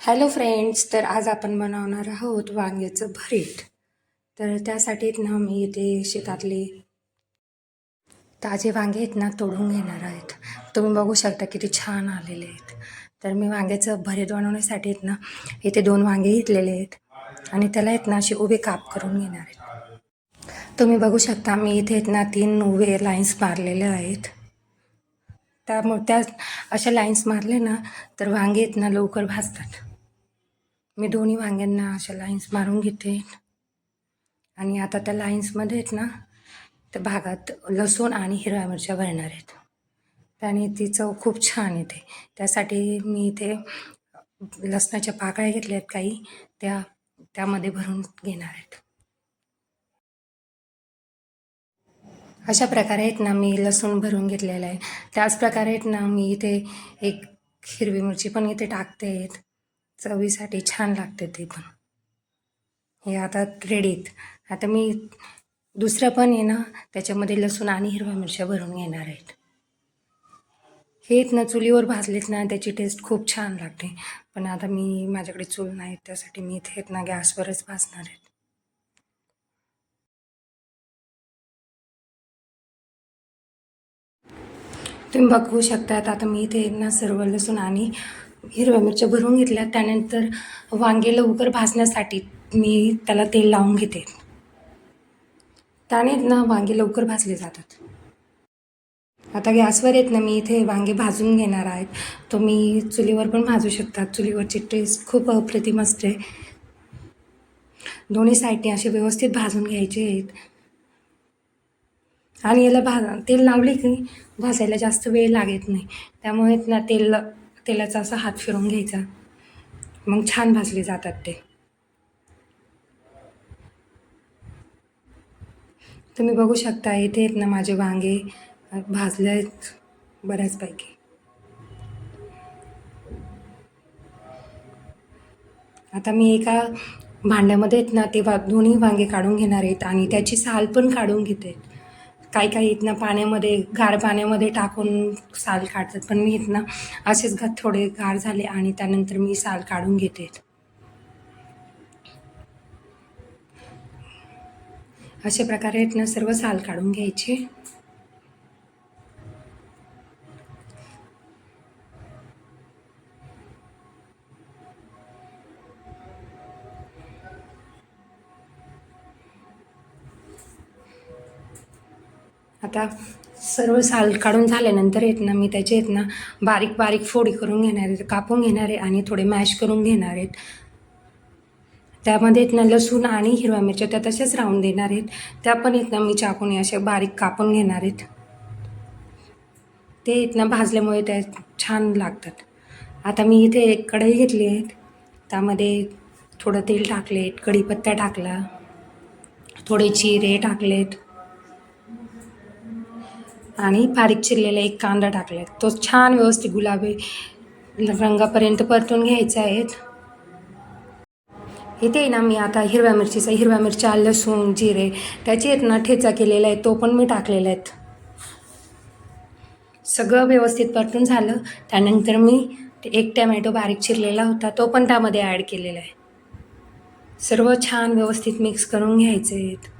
Hello friends तर आज आपण बनवणार आहोत वांग्याचं भरीत. तर त्यासाठी ना मी इथे शेतातले ताजे वांगे आहेत ना तोडून घेणार आहेत. तुम्ही बघू शकता किती छान आलेले आहेत. तर मी वांग्याचं भरीत बनवण्यासाठी आहेत ना इथे दोन वांगे घेतलेले आहेत. आणि त्याला आहेत ना असे उभे काप करून घेणार आहेत. तुम्ही बघू शकता मी इथे आहेत ना तीन उभे लाईन्स मारलेले आहेत. त्यामुळे त्या अशा लाईन्स मारले ना तर वांगे आहेत ना लवकर भाजतात. मी दोन्ही वांग्यांना अशा लाईन्स मारून घेते. आणि आता त्या लाईन्समध्ये आहेत ना त्या भागात लसूण आणि हिरव्या मिरच्या भरणार आहेत. त्याने ती चव खूप छान येते. त्यासाठी मी इथे लसणाच्या पाकळ्या घेतल्या आहेत काही त्या त्यामध्ये भरून घेणार आहेत. अशा प्रकारे आहेत ना मी लसूण भरून घेतलेलं आहे. त्याच प्रकारे आहेत ना मी इथे एक हिरवी मिरची पण इथे टाकते आहेत. चवीसाठी छान लागते ते पण. हे आता रेडीत. आता मी दुसरं पण आहे ना त्याच्यामध्ये लसूण आणि हिरव्या मिरच्या भरून घेणार आहेत. हेत ना चुलीवर भाजलेत ना त्याची टेस्ट खूप छान लागते. पण आता मी माझ्याकडे चूल नाही त्यासाठी मी इथे ना गॅसवरच भाजणार आहेत. तुम्ही बघू शकतात आता मी इथे ना सर्व लसूण आणि हिरव्या मिरच्या भरून घेतल्या. त्यानंतर वांगे लवकर भाजण्यासाठी मी त्याला तेल लावून घेते. त्याने ना वांगे लवकर भाजले जातात. आता गॅसवर येत ना मी इथे वांगे भाजून घेणार आहेत तुम्ही चुलीवर पण भाजू शकतात. चुलीवरची टेस्ट खूप अप्रतिम असते. दोन्ही साईडने असे व्यवस्थित भाजून घ्यायचे आहेत. आणि याला भा तेल लावले की भाजायला जास्त वेळ लागत नाही. त्यामुळे ना तेल तेलाचा असा हात फिरून घ्यायचा. मग छान भाजले जातात ते. तुम्ही बघू शकता इथे आहेत ना माझे वांगे. भाजले आहेत बऱ्याचपैकी. आता मी एका भांड्यामध्ये आहेत ना ते वा दोन्ही वांगे काढून घेणार आहेत आणि त्याची साल पण काढून घेते. काही काही इथनं पाण्यामध्ये गार पाण्यामध्ये टाकून साल काढतात. पण मी इथनं असेच घ थोडे गार झाले आणि त्यानंतर मी साल काढून घेते. अशा प्रकारे आहेत ना सर्व साल काढून घ्यायचे. आता सर्व साल काढून झाल्यानंतर आहेत ना मी त्याचे आहेत ना बारीक बारीक फोडी करून घेणार आहेत कापून घेणार आहे आणि थोडे मॅश करून घेणार आहेत. त्यामध्ये आहेत ना लसूण आणि हिरव्या मिरच्या त्या तशाच राहून देणार आहेत. त्या पण आहेत ना मी चाकूने असे बारीक कापून घेणार आहेत. ते आहेत ना भाजल्यामुळे त्या छान लागतात. आता मी इथे एक कढई घेतली आहे. त्यामध्ये थोडं तेल टाकले कढीपत्ता टाकला थोडे चिरे टाकलेत. आणि बारीक चिरलेला एक कांदा टाकला तो छान व्यवस्थित गुलाबी रंगापर्यंत परतून घ्यायचा आहेत. इथे ना मी आता हिरव्या मिरचीचा हिरव्या मिरच्या लसूण जिरे त्याची आहेत ना ठेचा केलेला आहे तो पण मी टाकलेला आहेत सगळं व्यवस्थित परतून झालं. त्यानंतर मी एक टॅमॅटो बारीक चिरलेला होता तो पण त्यामध्ये ॲड केलेला आहे. सर्व छान व्यवस्थित मिक्स करून घ्यायचे आहेत.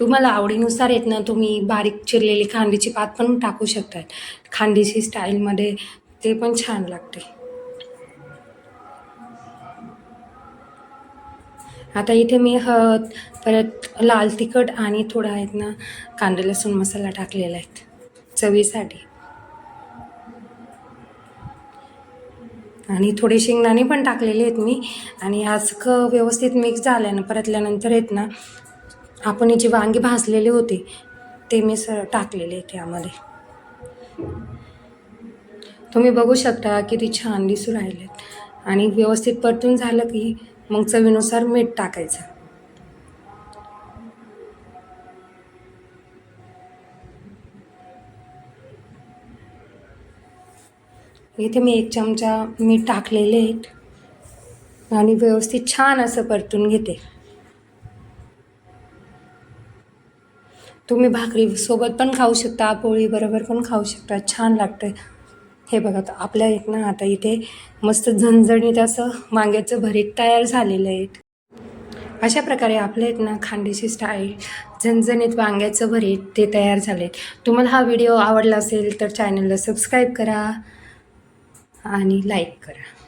तुम्हाला आवडीनुसार येत ना तुम्ही बारीक चिरलेली खांडीची पात पण टाकू शकतात. खांडीची स्टाईलमध्ये ते पण छान लागते. आता इथे मी हळद परत लाल तिखट आणि थोडा आहेत ना कांदा लसूण मसाला टाकलेला आहे चवीसाठी. आणि थोडे शेंगदाणे पण टाकलेले आहेत मी. आणि आज क व्यवस्थित मिक्स झाल्यानं परतल्यानंतर आहेत ना आपण जे वांगे भाजलेले होते ते मी स टाकलेले आहेत तुम्ही बघू शकता किती छान दिसू राहिलेत. आणि व्यवस्थित परतून झालं की मग चवीनुसार मीठ टाकायचं. इथे मी एक चमचा मीठ टाकलेले आहेत. आणि व्यवस्थित छान असं परतून घेते. तुम्ही भाकरी सोबत पण खाऊ शकता पोळी बरोबर पण खाऊ शकता. छान लागतं हे बघा आता आपल्या इथ ना आता इथे मस्त झणझणीत असं वांग्याचं भरीत तयार झालेलं आहे. अशा प्रकारे आपल्या इथं ना खानदेशी स्टाईल झणझणीत वांग्याचं भरीत ते तयार झाले तुम्हाला हा व्हिडिओ आवडला असेल तर चॅनलला सबस्क्राईब करा आणि लाईक करा.